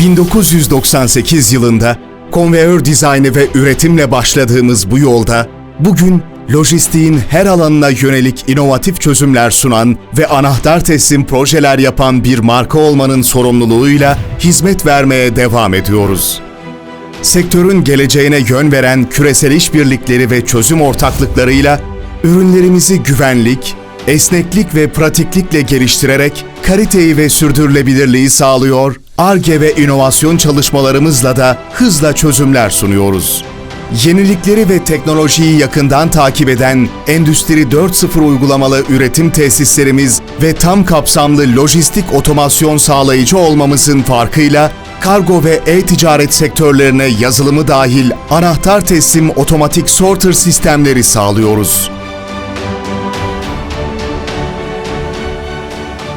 1998 yılında konveyör dizaynı ve üretimle başladığımız bu yolda bugün lojistiğin her alanına yönelik inovatif çözümler sunan ve anahtar teslim projeler yapan bir marka olmanın sorumluluğuyla hizmet vermeye devam ediyoruz. Sektörün geleceğine yön veren küresel işbirlikleri ve çözüm ortaklıklarıyla ürünlerimizi güvenlik, esneklik ve pratiklikle geliştirerek kaliteyi ve sürdürülebilirliği sağlıyor, ARGE ve inovasyon çalışmalarımızla da hızla çözümler sunuyoruz. Yenilikleri ve teknolojiyi yakından takip eden Endüstri 4.0 uygulamalı üretim tesislerimiz ve tam kapsamlı lojistik otomasyon sağlayıcı olmamızın farkıyla kargo ve e-ticaret sektörlerine yazılımı dahil anahtar teslim otomatik sorter sistemleri sağlıyoruz.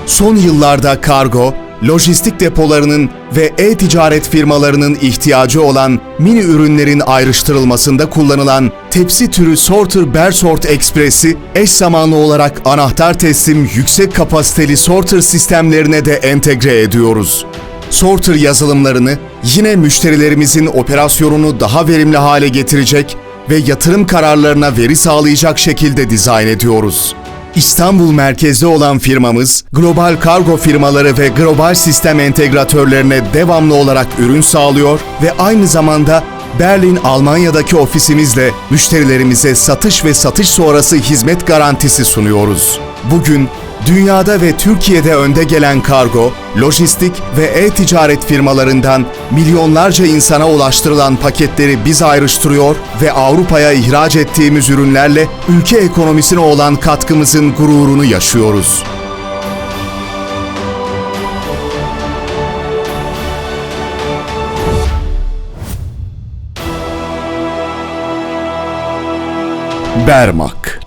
Son yıllarda kargo, lojistik depolarının ve e-ticaret firmalarının ihtiyacı olan mini ürünlerin ayrıştırılmasında kullanılan tepsi türü Sorter Bersort Express'i eş zamanlı olarak anahtar teslim yüksek kapasiteli sorter sistemlerine de entegre ediyoruz. Sorter yazılımlarını yine müşterilerimizin operasyonunu daha verimli hale getirecek ve yatırım kararlarına veri sağlayacak şekilde dizayn ediyoruz. İstanbul merkezli olan firmamız, global kargo firmaları ve global sistem entegratörlerine devamlı olarak ürün sağlıyor ve aynı zamanda Berlin, Almanya'daki ofisimizle müşterilerimize satış ve satış sonrası hizmet garantisi sunuyoruz. Bugün dünyada ve Türkiye'de önde gelen kargo, lojistik ve e-ticaret firmalarından milyonlarca insana ulaştırılan paketleri biz ayrıştırıyor ve Avrupa'ya ihraç ettiğimiz ürünlerle ülke ekonomisine olan katkımızın gururunu yaşıyoruz. Bermak